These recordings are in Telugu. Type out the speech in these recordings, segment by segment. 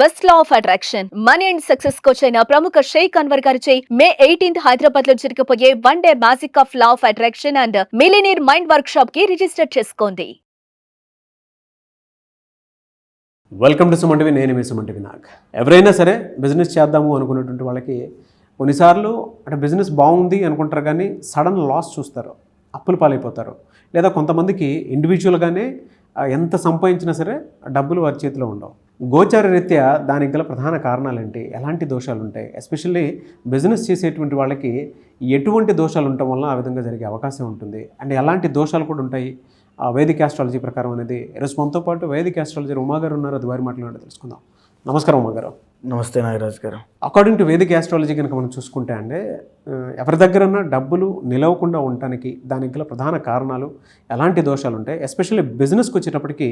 Best law of attraction. Money and success coach అయిన ప్రముఖ షేక్ అన్వర్ గారిచే మే ఎయిటీన్త్ హైదరాబాద్లో జరగబోయే one day magic of law of attraction and millionaire mind work షాప్కి రిజిస్టర్ చేసుకోండి వెల్కమ్ టు సుమంటివి నేను మీ సుమంటివి నాగ్. ఎవరైనా సరే బిజినెస్ చేద్దాము అనుకున్నటువంటి వాళ్ళకి కొన్నిసార్లు అంటే బిజినెస్ బాగుంది అనుకుంటారు కానీ సడన్ లాస్ చూస్తారు. అప్పులు పాలైపోతారు. లేదా కొంతమందికి ఇండివిజువల్గానే ఎంత సంపాదించినా సరే డబ్బులు వారి చేతిలో ఉండవు. గోచార రీత్యా దానికి గల ప్రధాన కారణాలు ఏంటి ఎలాంటి దోషాలు ఉంటాయి ఎస్పెషల్లీ బిజినెస్ చేసేటువంటి వాళ్ళకి ఎటువంటి దోషాలు ఉండటం వల్ల ఆ విధంగా జరిగే అవకాశం ఉంటుంది. అండ్ ఎలాంటి దోషాలు కూడా ఉంటాయి? ఆ వేదిక ఆస్ట్రాలజీ ప్రకారం అనేది. ఈరోజు మనతో పాటు వేదిక ఆస్ట్రాలజీ ఉమాగారు ఉన్నారు. అది వారి మాట్లాడి తెలుసుకుందాం. నమస్కారం ఉమాగారు. నమస్తే నాగరాజ్ గారు. అకార్డింగ్ టు వేదిక ఆస్ట్రాలజీ కనుక మనం చూసుకుంటే అంటే ఎవరి దగ్గరన్నా డబ్బులు నిలవకుండా ఉండటానికి దానికి గల ప్రధాన కారణాలు ఎలాంటి దోషాలు ఉంటాయి? ఎస్పెషల్లీ బిజినెస్కి వచ్చేటప్పటికి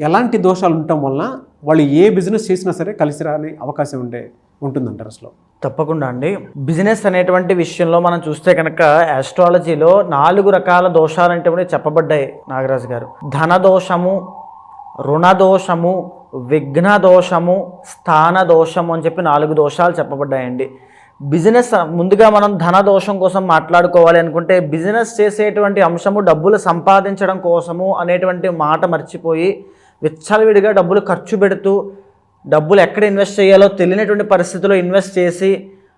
ఎలాంటి దోషాలు ఉండటం వలన వాళ్ళు ఏ బిజినెస్ చేసినా సరే కలిసి రాని అవకాశం ఉండే ఉంటుందంటారు అసలు? తప్పకుండా అండి. బిజినెస్ అనేటువంటి విషయంలో మనం చూస్తే కనుక ఆస్ట్రాలజీలో నాలుగు రకాల దోషాలు అంటే చెప్పబడ్డాయి నాగరాజు గారు. ధన దోషము రుణ దోషము విఘ్న దోషము స్థాన దోషము అని చెప్పి నాలుగు దోషాలు చెప్పబడ్డాయండి. బిజినెస్ ముందుగా మనం ధన దోషం కోసం మాట్లాడుకోవాలి అనుకుంటే బిజినెస్ చేసేటువంటి అంశము డబ్బులు సంపాదించడం కోసము అనేటువంటి మాట మర్చిపోయి విచ్చలవిడిగా డబ్బులు ఖర్చు పెడుతూ డబ్బులు ఎక్కడ ఇన్వెస్ట్ చేయాలో తెలియనటువంటి పరిస్థితిలో ఇన్వెస్ట్ చేసి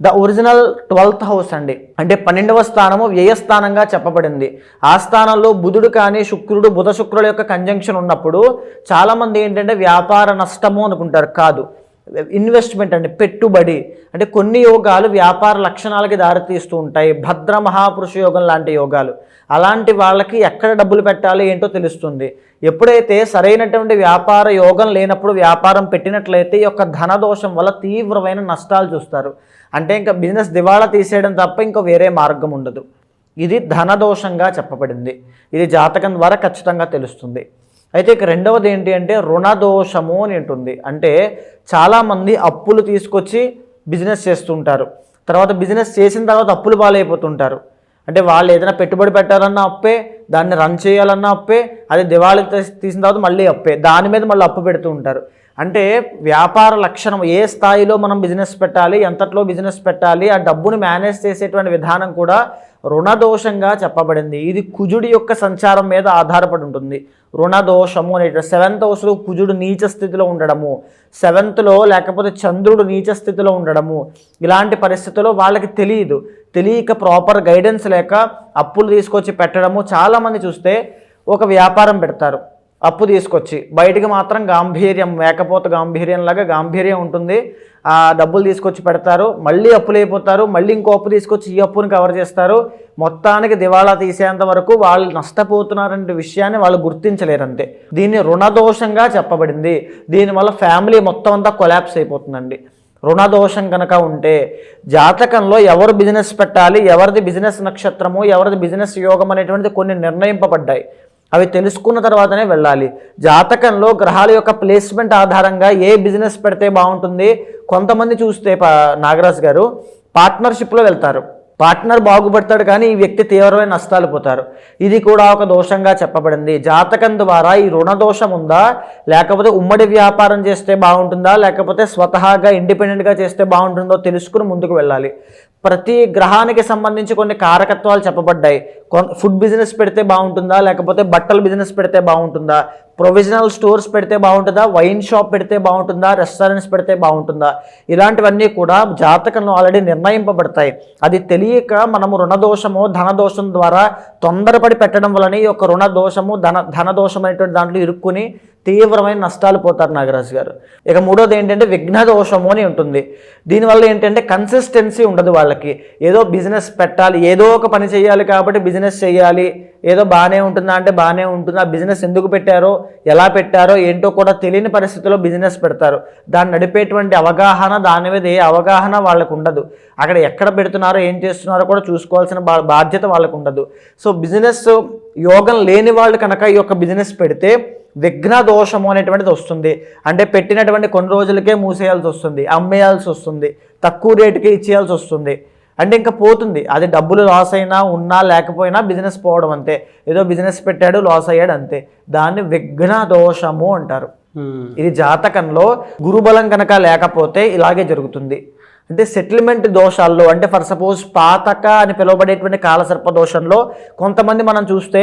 ద ఒరిజినల్ ట్వెల్త్ హౌస్ అండి. అంటే పన్నెండవ స్థానము వ్యయస్థానంగా చెప్పబడింది. ఆ స్థానంలో బుధుడు కానీ శుక్రుడు బుధ శుక్రుల యొక్క కంజంక్షన్ ఉన్నప్పుడు చాలామంది ఏంటంటే వ్యాపార నష్టము అనుకుంటారు. కాదు. ఇన్వెస్ట్మెంట్ అండి. పెట్టుబడి. అంటే కొన్ని యోగాలు వ్యాపార లక్షణాలకి దారితీస్తూ ఉంటాయి. భద్ర మహాపురుష యోగం లాంటి యోగాలు. అలాంటి వాళ్ళకి ఎక్కడ డబ్బులు పెట్టాలి ఏంటో తెలుస్తుంది. ఎప్పుడైతే సరైనటువంటి వ్యాపార యోగం లేనప్పుడు వ్యాపారం పెట్టినట్లయితే ఈ యొక్క ధనదోషం వల్ల తీవ్రమైన నష్టాలు చూస్తారు. అంటే ఇంకా బిజినెస్ దివాళా తీసేయడం తప్ప ఇంకా వేరే మార్గం ఉండదు. ఇది ధనదోషంగా చెప్పబడింది. ఇది జాతకం ద్వారా ఖచ్చితంగా తెలుస్తుంది. అయితే ఇక రెండవది ఏంటి అంటే రుణదోషము అని ఉంటుంది అంటే చాలామంది అప్పులు తీసుకొచ్చి బిజినెస్ చేస్తుంటారు. తర్వాత బిజినెస్ చేసిన తర్వాత అప్పులు పాలైపోతుంటారు. అంటే వాళ్ళు ఏదైనా పెట్టుబడి పెట్టాలన్నా అప్పే దాన్ని రన్ చేయాలన్నా అప్పే అది దివాళీ తీసిన తర్వాత మళ్ళీ అప్పే. దాని మీద మళ్ళీ అప్పు పెడుతూ ఉంటారు. అంటే వ్యాపార లక్షణం ఏ స్థాయిలో మనం బిజినెస్ పెట్టాలి ఎంతట్లో బిజినెస్ పెట్టాలి ఆ డబ్బును మేనేజ్ చేసేటువంటి విధానం కూడా రుణదోషంగా చెప్పబడింది. ఇది కుజుడి యొక్క సంచారం మీద ఆధారపడి ఉంటుంది. రుణదోషము అనే సెవెంత్ హౌస్లో కుజుడు నీచ స్థితిలో ఉండడము. సెవెంత్లో లేకపోతే చంద్రుడు నీచ స్థితిలో ఉండడము. ఇలాంటి పరిస్థితుల్లో వాళ్ళకి తెలియదు. తెలియక ప్రాపర్ గైడెన్స్ లేక అప్పులు తీసుకొచ్చి పెట్టడము చాలామంది చూస్తే ఒక వ్యాపారం పెడతారు. అప్పు తీసుకొచ్చి బయటికి మాత్రం గాంభీర్యం మేకపోత గాంభీర్యం లాగా గాంభీర్యం ఉంటుంది. ఆ డబ్బులు తీసుకొచ్చి పెడతారు. మళ్ళీ అప్పులు అయిపోతారు. మళ్ళీ ఇంకో అప్పు తీసుకొచ్చి ఈ అప్పుని కవర్ చేస్తారు. మొత్తానికి దివాళా తీసేంత వరకు వాళ్ళు నష్టపోతున్నారనే విషయాన్ని వాళ్ళు గుర్తించలేరంతే. దీన్ని రుణదోషంగా చెప్పబడింది. దీనివల్ల ఫ్యామిలీ మొత్తం అంతా కొలాప్స్ అయిపోతుందండి. రుణదోషం కనుక ఉంటే జాతకంలో ఎవరు బిజినెస్ పెట్టాలి ఎవరిది బిజినెస్ నక్షత్రము ఎవరిది బిజినెస్ యోగం అనేటువంటిది కొన్ని నిర్ణయింపబడ్డాయి. అవి తెలుసుకున్న తర్వాతనే వెళ్ళాలి. జాతకంలో గ్రహాల యొక్క ప్లేస్మెంట్ ఆధారంగా ఏ బిజినెస్ పెడితే బాగుంటుంది? కొంతమంది చూస్తే పా- నాగరాజు గారు పార్ట్నర్షిప్లో వెళ్తారు. పార్ట్నర్ బాగుపడతాడు కానీ ఈ వ్యక్తి తీవ్రమైన నష్టాలు పోతారు. ఇది కూడా ఒక దోషంగా చెప్పబడింది. జాతకం ద్వారా ఈ రుణ దోషం ఉందా? లేకపోతే ఉమ్మడి వ్యాపారం చేస్తే బాగుంటుందా? లేకపోతే స్వతహాగా ఇండిపెండెంట్గా చేస్తే బాగుంటుందో తెలుసుకుని ముందుకు వెళ్ళాలి. ప్రతి గ్రహానికి సంబంధించి కొన్ని కారకత్వాలు చెప్పబడ్డాయి. కొన్ ఫుడ్ బిజినెస్ పెడితే బాగుంటుందా? లేకపోతే బట్టల బిజినెస్ పెడితే బాగుంటుందా? ప్రొవిజనల్ స్టోర్స్ పెడితే బాగుంటుందా? వైన్ షాప్ పెడితే బాగుంటుందా? రెస్టారెంట్స్ పెడితే బాగుంటుందా? ఇలాంటివన్నీ కూడా జాతకంలో ఆల్రెడీ నిర్ణయింపబడతాయి. అది తెలియక మనము రుణదోషము ధనదోషం ద్వారా తొందరపడి పెట్టడం వలన ఈ యొక్క రుణదోషము ధన ధనదోషం అనేటువంటి దాంట్లో ఇరుక్కుని తీవ్రమైన నష్టాలు పోతారు నాగరాజు గారు. ఇక మూడోది ఏంటంటే విఘ్న దోషము అని ఉంటుంది. దీనివల్ల ఏంటంటే కన్సిస్టెన్సీ ఉండదు వాళ్ళకి. ఏదో బిజినెస్ పెట్టాలి ఏదో ఒక పని చేయాలి కాబట్టి బిజినెస్ చేయాలి. ఏదో బాగానే ఉంటుందా అంటే బాగానే ఉంటుంది ఆ బిజినెస్ ఎందుకు పెట్టారో ఎలా పెట్టారో ఏంటో కూడా తెలియని పరిస్థితుల్లో బిజినెస్ పెడతారు. దాన్ని నడిపేటువంటి అవగాహన దాని మీద ఏ అవగాహన వాళ్ళకు ఉండదు. అక్కడ ఎక్కడ పెడుతున్నారో ఏం చేస్తున్నారో కూడా చూసుకోవాల్సిన బా బాధ్యత వాళ్ళకు ఉండదు. సో బిజినెస్ యోగం లేని వాళ్ళు కనుక ఈ యొక్క బిజినెస్ పెడితే విఘ్న దోషము అనేటువంటిది వస్తుంది. అంటే పెట్టినటువంటి కొన్ని రోజులకే మూసేయాల్సి వస్తుంది. అమ్మేయాల్సి వస్తుంది. తక్కువ రేటుకి ఇచ్చేయాల్సి వస్తుంది. అంటే ఇంకా పోతుంది. అది డబ్బులు లాస్ అయినా ఉన్నా లేకపోయినా బిజినెస్ పోవడం అంతే. ఏదో బిజినెస్ పెట్టాడు లాస్ అయ్యాడు అంతే. దాన్ని విఘ్న దోషము అంటారు ఇది జాతకంలో గురుబలం కనుక లేకపోతే ఇలాగే జరుగుతుంది. అంటే సెటిల్మెంట్ దోషాల్లో అంటే ఫర్ సపోజ్ పాతక అని పిలువబడేటువంటి కాలసర్ప దోషంలో కొంతమంది మనం చూస్తే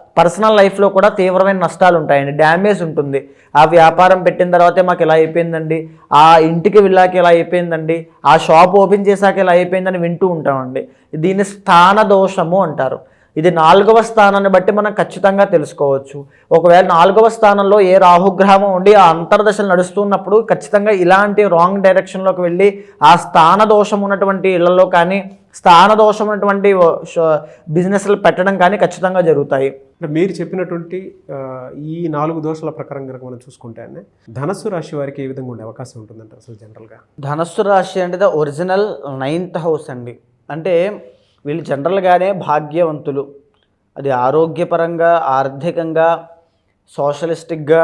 పర్సనల్ లైఫ్లో కూడా తీవ్రమైన నష్టాలు ఉంటాయండి. డ్యామేజ్ ఉంటుంది. ఆ వ్యాపారం పెట్టిన తర్వాతే మాకు ఇలా అయిపోయిందండి. ఆ ఇంటికి వెళ్ళాక ఇలా అయిపోయిందండి. ఆ షాప్ ఓపెన్ చేశాక ఇలా అయిపోయిందని వింటూ ఉంటామండి. దీన్ని స్థాన దోషము అంటారు. ఇది నాలుగవ స్థానాన్ని బట్టి మనం ఖచ్చితంగా తెలుసుకోవచ్చు. ఒకవేళ నాలుగవ స్థానంలో ఏ రాహుగ్రహం ఉండి ఆ అంతర్దశలు నడుస్తున్నప్పుడు ఖచ్చితంగా ఇలాంటి రాంగ్ డైరెక్షన్లోకి వెళ్ళి ఆ స్థాన దోషం ఉన్నటువంటి ఇళ్ళలో కానీ స్థాన దోషం ఉన్నటువంటి బిజినెస్లు పెట్టడం కానీ ఖచ్చితంగా జరుగుతాయి. అంటే మీరు చెప్పినటువంటి ఈ నాలుగు దోషాల ప్రకారం కనుక మనం చూసుకుంటే అండి ధనస్సు రాశి వారికి ఏ విధంగా ఉండే అవకాశం ఉంటుందంటారు అసలు జనరల్గా ధనస్సు రాశి అంటే ద ఒరిజినల్ నైన్త్ హౌస్ అండి. అంటే వీళ్ళు జనరల్గానే భాగ్యవంతులు. అది ఆరోగ్యపరంగా ఆర్థికంగా సోషలిస్టిక్గా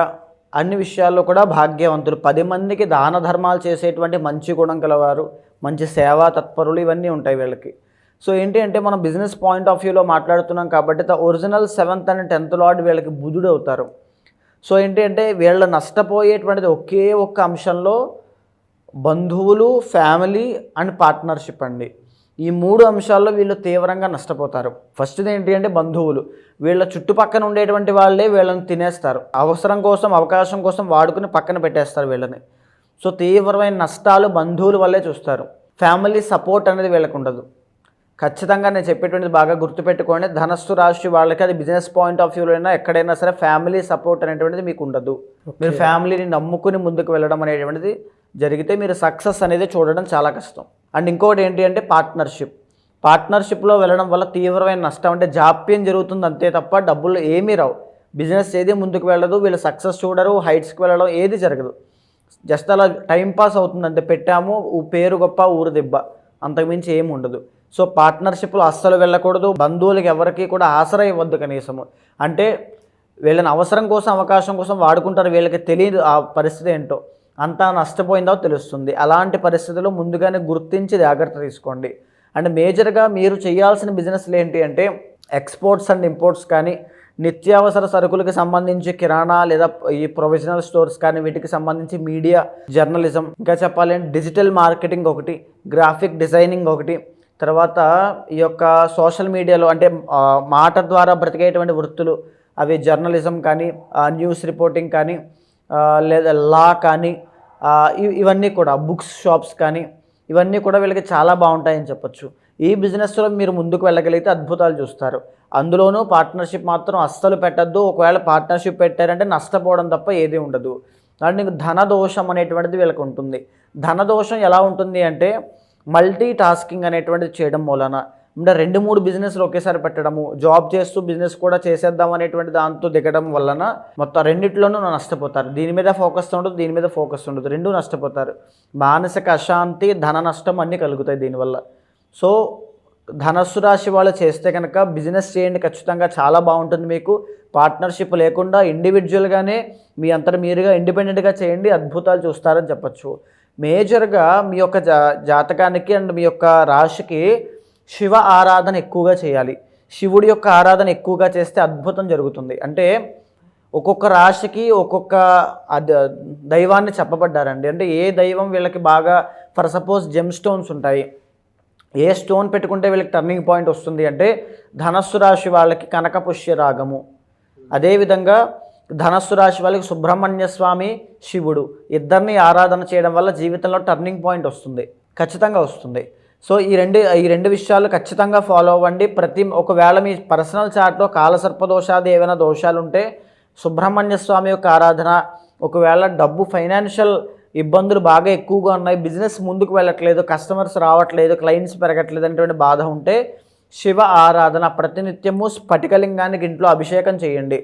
అన్ని విషయాల్లో కూడా భాగ్యవంతులు. పది మందికి దాన ధర్మాలు చేసేటువంటి మంచి గుణం కలవారు మంచి సేవా తత్పరులు ఇవన్నీ ఉంటాయి వీళ్ళకి. సో ఏంటి అంటే మనం బిజినెస్ పాయింట్ ఆఫ్ వ్యూలో మాట్లాడుతున్నాం కాబట్టి the original seventh and tenth lord వీళ్ళకి బుధుడు అవుతారు. సో ఏంటి అంటే వీళ్ళ నష్టపోయేటువంటిది ఒకే ఒక్క అంశంలో బంధువులు ఫ్యామిలీ అండ్ పార్ట్నర్షిప్ అండి. ఈ మూడు అంశాల్లో వీళ్ళు తీవ్రంగా నష్టపోతారు. ఫస్ట్ది ఏంటి అంటే బంధువులు. వీళ్ళ చుట్టుపక్కన ఉండేటువంటి వాళ్ళే వీళ్ళని తినేస్తారు. అవసరం కోసం అవకాశం కోసం వాడుకుని పక్కన పెట్టేస్తారు వీళ్ళని. సో తీవ్రమైన నష్టాలు బంధువుల వల్లే చూస్తారు. ఫ్యామిలీ సపోర్ట్ అనేది వీళ్ళకు ఉండదు. ఖచ్చితంగా నేను చెప్పేటువంటిది బాగా గుర్తుపెట్టుకోండి. ధనస్సు రాశి వాళ్ళకి అది బిజినెస్ పాయింట్ ఆఫ్ వ్యూలో అయినా ఎక్కడైనా సరే ఫ్యామిలీ సపోర్ట్ అనేటువంటిది మీకు ఉండదు. మీరు ఫ్యామిలీని నమ్ముకుని ముందుకు వెళ్ళడం అనేటువంటిది జరిగితే మీరు సక్సెస్ అనేది చూడడం చాలా కష్టం. అండ్ ఇంకోటి ఏంటి అంటే పార్ట్నర్షిప్. పార్ట్నర్షిప్లో వెళ్ళడం వల్ల తీవ్రమైన నష్టం అంటే జాప్యం జరుగుతుంది అంతే తప్ప డబ్బులు ఏమీ రావు. బిజినెస్ ఏది ముందుకు వెళ్ళదు వీళ్ళు సక్సెస్ చూడరు హైట్స్కి వెళ్ళడం ఏది జరగదు. జస్ట్ అలా టైం పాస్ అవుతుంది అంతే పెట్టాము పేరు గొప్ప ఊరు దెబ్బ. అంతకుమించి ఏమి ఉండదు. సో పార్ట్నర్షిప్లో అస్సలు వెళ్ళకూడదు బంధువులకి ఎవరికి కూడా ఆసరా ఇవ్వద్దు కనీసము. అంటే వీళ్ళని అవసరం కోసం అవకాశం కోసం వాడుకుంటారు వీళ్ళకి తెలియదు ఆ పరిస్థితి ఏంటో. అంతా నష్టపోయిందో తెలుస్తుంది. అలాంటి పరిస్థితుల్లో ముందుగానే గుర్తించి జాగ్రత్త తీసుకోండి. అండ్ మేజర్గా మీరు చేయాల్సిన బిజినెస్లు ఏంటి అంటే ఎక్స్పోర్ట్స్ అండ్ ఇంపోర్ట్స్ కానీ నిత్యావసర సరుకులకు సంబంధించి కిరాణా లేదా ఈ ప్రొవిజనల్ స్టోర్స్ కానీ వీటికి సంబంధించి మీడియా జర్నలిజం ఇంకా చెప్పాలి అంటే డిజిటల్ మార్కెటింగ్ ఒకటి గ్రాఫిక్ డిజైనింగ్ ఒకటి తర్వాత ఈ యొక్క సోషల్ మీడియాలో అంటే మాట ద్వారా బ్రతికేటువంటి వృత్తులు అవి జర్నలిజం కానీ న్యూస్ రిపోర్టింగ్ కానీ లేదా లా కానీ ఇవన్నీ కూడా బుక్స్ షాప్స్ కానీ ఇవన్నీ కూడా వీళ్ళకి చాలా బాగుంటాయని చెప్పొచ్చు. ఈ బిజినెస్లో మీరు ముందుకు వెళ్ళగలిగితే అద్భుతాలు చూస్తారు. అందులోనూ పార్ట్నర్షిప్ మాత్రం అస్సలు పెట్టద్దు. ఒకవేళ పార్ట్నర్షిప్ పెట్టారంటే నష్టపోవడం తప్ప ఏదీ ఉండదు. అండ్ ధన దోషం అనేటువంటిది వీళ్ళకి ఉంటుంది. ధన దోషం ఎలా ఉంటుంది అంటే మల్టీ టాస్కింగ్ అనేటువంటిది చేయడం మూలన. అంటే రెండు మూడు బిజినెస్లు ఒకేసారి పెట్టడము జాబ్ చేస్తూ బిజినెస్ కూడా చేసేద్దాం అనేటువంటి దాంతో దిగడం వలన మొత్తం రెండిట్లోనూ నష్టపోతారు. దీని మీద ఫోకస్ ఉండదు దీని మీద ఫోకస్ ఉండదు. రెండు నష్టపోతారు. మానసిక అశాంతి ధన నష్టం అన్నీ కలుగుతాయి దీనివల్ల. సో ధనస్సు రాశి వాళ్ళు చేస్తే కనుక బిజినెస్ చేయండి ఖచ్చితంగా చాలా బాగుంటుంది మీకు. పార్ట్నర్షిప్ లేకుండా ఇండివిజువల్గానే మీ అంతట మీరుగా ఇండిపెండెంట్గా చేయండి అద్భుతాలు చూస్తారని చెప్పచ్చు. మేజర్గా మీ యొక్క జా జాతకానికి అండ్ మీ యొక్క రాశికి శివ ఆరాధన ఎక్కువగా చేయాలి. శివుడి యొక్క ఆరాధన ఎక్కువగా చేస్తే అద్భుతం జరుగుతుంది. అంటే ఒక్కొక్క రాశికి ఒక్కొక్క దైవాన్ని చెప్పబడ్డారండి. అంటే ఏ దైవం వీళ్ళకి బాగా ఫర్ సపోజ్ జెమ్ స్టోన్స్ ఉంటాయి. ఏ స్టోన్ పెట్టుకుంటే వీళ్ళకి టర్నింగ్ పాయింట్ వస్తుంది అంటే ధనస్సు రాశి వాళ్ళకి కనక పుష్య రాగము అదేవిధంగా ధనస్సు రాశి వాళ్ళకి సుబ్రహ్మణ్య స్వామి శివుడు. ఇద్దరిని ఆరాధన చేయడం వల్ల జీవితంలో టర్నింగ్ పాయింట్ వస్తుంది. ఖచ్చితంగా వస్తుంది. సో ఈ రెండు ఈ రెండు విషయాలు ఖచ్చితంగా ఫాలో అవ్వండి. ప్రతి ఒకవేళ మీ పర్సనల్ చార్ట్లో కాలసర్ప దోషాది ఏమైనా దోషాలు ఉంటే సుబ్రహ్మణ్య స్వామి యొక్క ఆరాధన ఒకవేళ డబ్బు ఫైనాన్షియల్ ఇబ్బందులు బాగా ఎక్కువగా ఉన్నాయి బిజినెస్ ముందుకు వెళ్ళట్లేదు కస్టమర్స్ రావట్లేదు క్లయింట్స్ పెరగట్లేదు అనేటువంటి బాధ ఉంటే శివ ఆరాధన ప్రతినిత్యము స్ఫటికలింగానికి ఇంట్లో అభిషేకం చేయండి.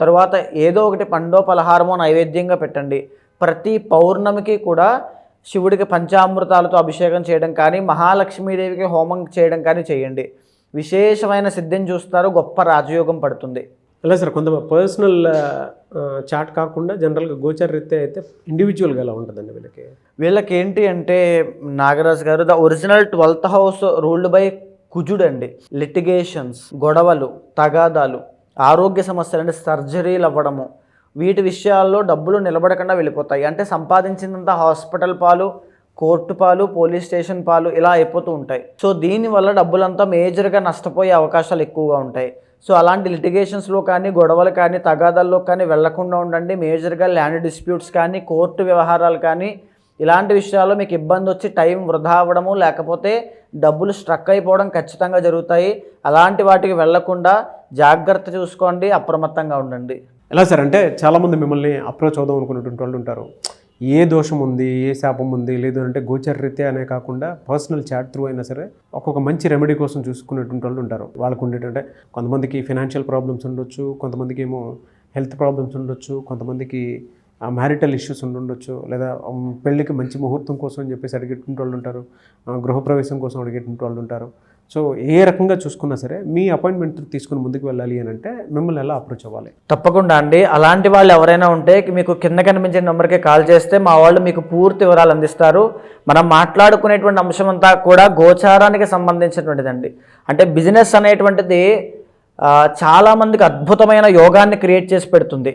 తర్వాత ఏదో ఒకటి పండో పలహారమో నైవేద్యంగా పెట్టండి. ప్రతి పౌర్ణమికి కూడా శివుడికి పంచామృతాలతో అభిషేకం చేయడం కానీ మహాలక్ష్మీదేవికి హోమం చేయడం కానీ చేయండి. విశేషమైన సిద్ధిని చూస్తారు గొప్ప రాజయోగం పడుతుంది. అలా సార్ కొంత పర్సనల్ చాట్ కాకుండా జనరల్గా గోచర రీత్యా అయితే ఇండివిజువల్గా ఎలా ఉంటుందండి వీళ్ళకి? వీళ్ళకి ఏంటి అంటే నాగరాజ్ గారు the original twelfth house ruled by కుజుడు అండి లిటిగేషన్స్ గొడవలు తగాదాలు ఆరోగ్య సమస్యలు అంటే సర్జరీలు అవ్వడము. వీటి విషయాల్లో డబ్బులు నిలబడకుండా వెళ్ళిపోతాయి. అంటే సంపాదించినంత హాస్పిటల్ పాలు కోర్టు పాలు పోలీస్ స్టేషన్ పాలు ఇలా అయిపోతూ ఉంటాయి. సో దీనివల్ల డబ్బులంతా మేజర్గా నష్టపోయే అవకాశాలు ఎక్కువగా ఉంటాయి. సో అలాంటి లిటిగేషన్స్లో కానీ గొడవలు కానీ తగాదాల్లో కానీ వెళ్ళకుండా ఉండండి. మేజర్గా ల్యాండ్ డిస్ప్యూట్స్ కానీ కోర్టు వ్యవహారాలు కానీ ఇలాంటి విషయాల్లో మీకు ఇబ్బంది వచ్చి టైం వృధా అవ్వడము లేకపోతే డబ్బులు స్ట్రక్ అయిపోవడం ఖచ్చితంగా జరుగుతాయి. అలాంటి వాటికి వెళ్ళకుండా జాగ్రత్త చూసుకోండి అప్రమత్తంగా ఉండండి. ఎలా సార్ అంటే చాలామంది మిమ్మల్ని అప్రోచ్ అవుదాం అనుకున్నటువంటి వాళ్ళు ఉంటారు. ఏ దోషం ఉంది ఏ శాపం ఉంది లేదు అంటే గోచర రీత్యా అనే కాకుండా పర్సనల్ చాట్ త్రూ అయినా సరే ఒక్కొక్క మంచి రెమెడీ కోసం చూసుకునేటువంటి వాళ్ళు ఉంటారు. వాళ్ళకు ఉండేటంటే కొంతమందికి ఫినాన్షియల్ ప్రాబ్లమ్స్ ఉండొచ్చు కొంతమందికి ఏమో హెల్త్ ప్రాబ్లమ్స్ ఉండొచ్చు కొంతమందికి మ్యారిటల్ ఇష్యూస్ ఉండొచ్చు లేదా పెళ్ళికి మంచి ముహూర్తం కోసం అని చెప్పేసి అడిగేటువంటి వాళ్ళు ఉంటారు గృహప్రవేశం కోసం అడిగేటువంటి వాళ్ళు ఉంటారు. సో ఏ రకంగా చూసుకున్నా సరే మీ అపాయింట్మెంట్ తీసుకుని ముందుకు వెళ్ళాలి అని అంటే మిమ్మల్ని ఎలా అప్రోచ్ అవ్వాలి? తప్పకుండా అండి. అలాంటి వాళ్ళు ఎవరైనా ఉంటే మీకు కింద కనిపించే నెంబర్కి కాల్ చేస్తే మా వాళ్ళు మీకు పూర్తి వివరాలు అందిస్తారు. మనం మాట్లాడుకునేటువంటి అంశం అంతా కూడా గోచారానికి సంబంధించినటువంటిదండి. అంటే బిజినెస్ అనేటువంటిది చాలామందికి అద్భుతమైన యోగాన్ని క్రియేట్ చేసి పెడుతుంది.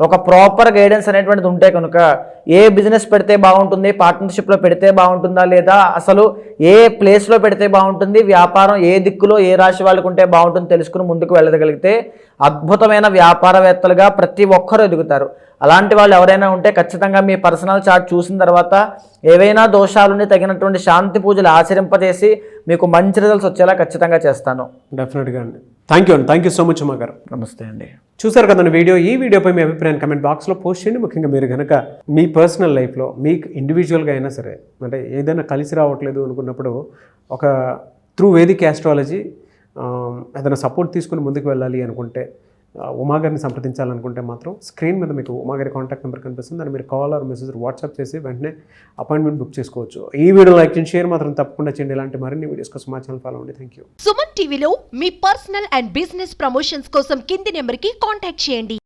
ఒక ప్రాపర్ గైడెన్స్ అనేటువంటిది ఉంటే కనుక ఏ బిజినెస్ పెడితే బాగుంటుంది పార్ట్నర్షిప్లో పెడితే బాగుంటుందా లేదా అసలు ఏ ప్లేస్లో పెడితే బాగుంటుంది వ్యాపారం ఏ దిక్కులో ఏ రాశి వాళ్ళకు ఉంటే బాగుంటుంది తెలుసుకుని ముందుకు వెళ్ళగలిగితే అద్భుతమైన వ్యాపారవేత్తలుగా ప్రతి ఒక్కరూ ఎదుగుతారు. అలాంటి వాళ్ళు ఎవరైనా ఉంటే ఖచ్చితంగా మీ పర్సనల్ చార్ట్ చూసిన తర్వాత ఏవైనా దోషాలుని తగినటువంటి శాంతి పూజలు ఆచరింపజేసి మీకు మంచి రిజల్ట్స్ వచ్చేలా ఖచ్చితంగా చేస్తాను. డెఫినెట్గా అండి. థ్యాంక్ యూ అండి thank you so much Uma గారు నమస్తే అండి చూసారు కదండి వీడియో. ఈ వీడియోపై మీ అభిప్రాయాన్ని కమెంట్ బాక్స్లో పోస్ట్ చేయండి. ముఖ్యంగా మీరు కనుక మీ పర్సనల్ లైఫ్లో మీకు ఇండివిజువల్గా అయినా సరే అంటే ఏదైనా కలిసి రావట్లేదు అనుకున్నప్పుడు ఒక త్రూ వేదిక్ యాస్ట్రాలజీ ఏదైనా సపోర్ట్ తీసుకుని ముందుకు వెళ్ళాలి అనుకుంటే ఉమాగారిని సంప్రదించాలనుకుంటే మాత్రం స్క్రీన్ మీద మీకు ఉమాగారి కాంటాక్ట్ నెంబర్ కనిపిస్తుంది. దాన్ని మీరు కాల్ ఆర్ మెసేజ్ వాట్సాప్ చేసి వెంటనే అపాయింట్మెంట్ బుక్ చేసుకోవచ్చు. ఈ వీడియో లైక్ చేయండి షేర్ మాత్రం తప్పకుండా చేయండి. ఇలాంటి మరిన్ని వీడియోస్ కోసం మా ఛానల్ ఫాలో అవ్వండి. థ్యాంక్ యూ సుమన్ టీవీలో మీ పర్సనల్ అండ్ బిజినెస్ ప్రమోషన్స్ కోసం కింది నెంబర్కి కాంటాక్ట్ చేయండి.